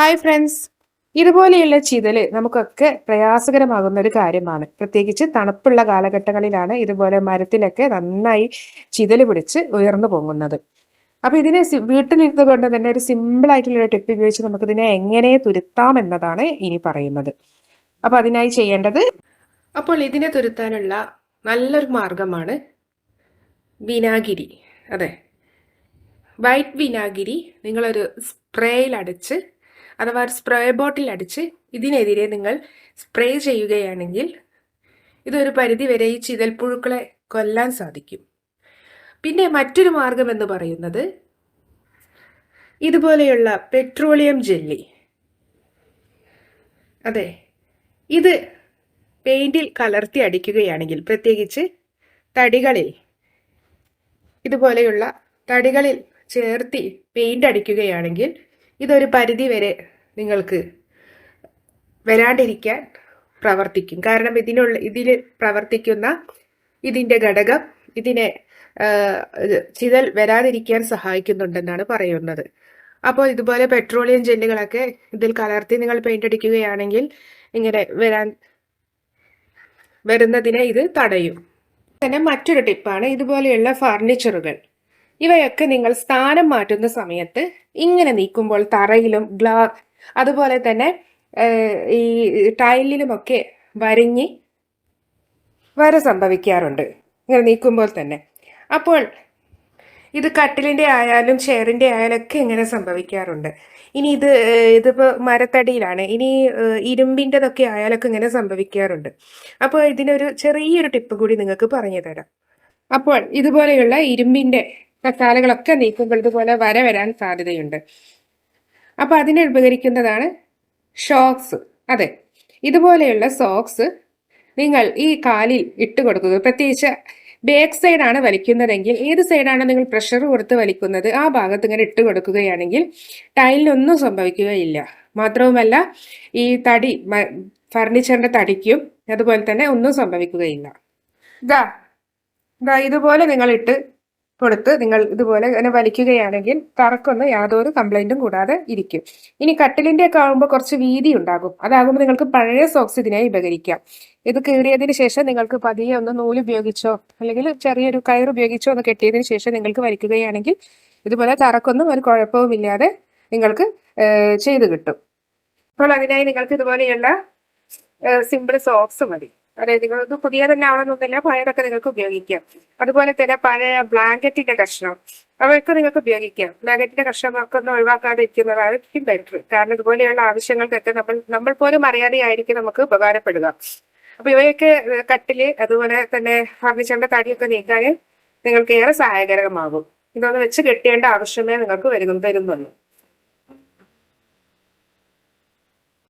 Hi friends ഇതുപോലെയുള്ള ചിതൽ നമുക്കൊക്കെ പ്രയാസകരമാകുന്ന ഒരു കാര്യമാണ്. പ്രത്യേകിച്ച് തണുപ്പുള്ള കാലഘട്ടങ്ങളിലാണ് ഇതുപോലെ മരത്തിലൊക്കെ നന്നായി ചിതൽ പിടിച്ച് ഉയർന്നു പോകുന്നത് അപ്പൊ ഇതിനെ വീട്ടിലിരുന്നു കൊണ്ട് തന്നെ ഒരു സിമ്പിൾ ആയിട്ടുള്ള ടിപ്പ് ഉപയോഗിച്ച് നമുക്ക് ഇതിനെ എങ്ങനെ തുരുത്താം എന്നതാണ് ഇനി പറയുന്നത്. അപ്പൊ അതിനായി ചെയ്യേണ്ടത് അപ്പോൾ ഇതിനെ തുരുത്താനുള്ള നല്ലൊരു മാർഗമാണ് വിനാഗിരി. അതെ. വൈറ്റ് വിനാഗിരി നിങ്ങളൊരു സ്പ്രേയിൽ അടിച്ച് അഥവാ ഒരു സ്പ്രേ ബോട്ടിൽ അടിച്ച് ഇതിനെതിരെ നിങ്ങൾ സ്പ്രേ ചെയ്യുകയാണെങ്കിൽ ഇതൊരു പരിധിവരെ ഈ ചിതൽപ്പുഴുക്കളെ കൊല്ലാൻ സാധിക്കും. പിന്നെ മറ്റൊരു മാർഗം എന്ന് പറയുന്നത് ഇതുപോലെയുള്ള പെട്രോളിയം ജെല്ലി. അതെ ഇത് പെയിന്റിൽ കലർത്തി അടിക്കുകയാണെങ്കിൽ പ്രത്യേകിച്ച് തടികളിൽ ഇതുപോലെയുള്ള തടികളിൽ ചേർത്തി പെയിന്റ് അടിക്കുകയാണെങ്കിൽ ഇതൊരു പരിധി വരെ നിങ്ങൾക്ക് വരാണ്ടിരിക്കാൻ പ്രവർത്തിക്കും. കാരണം ഇതിനുള്ള ഇതിൽ പ്രവർത്തിക്കുന്ന ഇതിന്റെ ഘടകം ഇതിനെ ചിതൽ വരാതിരിക്കാൻ സഹായിക്കുന്നുണ്ടെന്നാണ് പറയുന്നത്. അപ്പോൾ ഇതുപോലെ പെട്രോളിയം ജെല്ലുകളൊക്കെ ഇതിൽ കലർത്തി നിങ്ങൾ പെയിന്റ് അടിക്കുകയാണെങ്കിൽ ഇങ്ങനെ വരാൻ വരുന്നതിനെ ഇത് തടയും. പിന്നെ മറ്റൊരു ടിപ്പാണ് ഇതുപോലെയുള്ള ഫർണിച്ചറുകൾ. ഇവയൊക്കെ നിങ്ങൾ സ്ഥാനം മാറ്റുന്ന സമയത്ത് ഇങ്ങനെ നീക്കുമ്പോൾ തറയിലും ഗ്ലാ അതുപോലെ തന്നെ ഈ ടൈലിലുമൊക്കെ വരിഞ്ഞ് വര സംഭവിക്കാറുണ്ട്. ഇങ്ങനെ നീക്കുമ്പോൾ തന്നെ. അപ്പോൾ ഇത് കട്ടിലിന്റെ ആയാലും ചെയറിന്റെ ആയാലും ഒക്കെ ഇങ്ങനെ സംഭവിക്കാറുണ്ട്. ഇനി ഇത് ഇതിപ്പോൾ ഇതിപ്പോ മരത്തടിയിലാണ്. ഇനി ഇരുമ്പിന്റെതൊക്കെ ആയാലൊക്കെ ഇങ്ങനെ സംഭവിക്കാറുണ്ട്. അപ്പോൾ ഇതിനൊരു ചെറിയൊരു ടിപ്പ് കൂടി നിങ്ങൾക്ക് പറഞ്ഞു തരാം അപ്പോൾ ഇതുപോലെയുള്ള ഇരുമ്പിന്റെ കസാലകളൊക്കെ നീക്കുമ്പോൾ ഇതുപോലെ വര വരാൻ സാധ്യതയുണ്ട്. അപ്പൊ അതിന് ഉപകരിക്കുന്നതാണ് ഷോക്സ്. അതെ ഇതുപോലെയുള്ള സോക്സ് നിങ്ങൾ ഈ കാലിൽ ഇട്ട് കൊടുക്കുക പ്രത്യേകിച്ച് ബാക്ക് സൈഡാണ് വലിക്കുന്നതെങ്കിൽ ഏത് സൈഡാണ് നിങ്ങൾ പ്രഷർ കൊടുത്ത് വലിക്കുന്നത്? ആ ഭാഗത്ത് ഇങ്ങനെ ഇട്ട് കൊടുക്കുകയാണെങ്കിൽ ടൈലിനൊന്നും സംഭവിക്കുകയില്ല. മാത്രവുമല്ല ഈ തടി ഫർണിച്ചറിന്റെ തടിക്കും അതുപോലെ തന്നെ ഒന്നും സംഭവിക്കുകയില്ല. ഇതാ ഇതാ ഇതുപോലെ നിങ്ങൾ ഇട്ട് കൊടുത്ത് നിങ്ങൾ ഇതുപോലെ ഇങ്ങനെ വലിക്കുകയാണെങ്കിൽ തറക്കൊന്നും യാതൊരു കംപ്ലൈന്റും കൂടാതെ ഇരിക്കും. ഇനി കട്ടിലിന്റെ ഒക്കെ ആകുമ്പോൾ കുറച്ച് വീതി ഉണ്ടാകും. അതാകുമ്പോൾ നിങ്ങൾക്ക് പഴയ സോക്സ് ഇതിനായി ഉപകരിക്കാം. ഇത് കീറിയതിന് ശേഷം നിങ്ങൾക്ക് പതിയെ ഒന്ന് നൂൽ ഉപയോഗിച്ചോ അല്ലെങ്കിൽ ചെറിയൊരു കയർ ഉപയോഗിച്ചോ ഒന്ന് കെട്ടിയതിന് ശേഷം നിങ്ങൾക്ക് വലിക്കുകയാണെങ്കിൽ ഇതുപോലെ തറക്കൊന്നും ഒരു കുഴപ്പവുമില്ലാതെ നിങ്ങൾക്ക് ചെയ്ത് കിട്ടും. അപ്പോൾ അതിനായി നിങ്ങൾക്ക് ഇതുപോലെയുള്ള സിമ്പിൾ സോക്സ് മതി. അതായത് നിങ്ങൾക്ക് പുതിയ തന്നെ ആവണമെന്നില്ല പഴയതൊക്കെ നിങ്ങൾക്ക് ഉപയോഗിക്കാം. അതുപോലെ തന്നെ പഴയ ബ്ലാങ്കറ്റിന്റെ കഷ്ണം അവയൊക്കെ നിങ്ങൾക്ക് ഉപയോഗിക്കാം. ബ്ലാങ്കറ്റിന്റെ കഷ്ണമൊക്കെ ഒന്ന് ഒഴിവാക്കാതെ ഇരിക്കുന്നതായിരിക്കും ബെറ്റർ കാരണം ഇതുപോലെയുള്ള ആവശ്യങ്ങൾക്കൊക്കെ നമ്മൾ നമ്മൾ പോലും അറിയാതെയായിരിക്കും നമുക്ക് ഉപകാരപ്പെടുക. അപ്പൊ ഇവയൊക്കെ കട്ടിൽ അതുപോലെ തന്നെ ഫർണിച്ചറിന്റെ തടിയൊക്കെ നീക്കാൻ നിങ്ങൾക്ക് ഏറെ സഹായകരമാകും. ഇതൊന്ന് വെച്ച് കെട്ടേണ്ട ആവശ്യമേ നിങ്ങൾക്ക് വരുന്നു വരുന്നുള്ളൂ.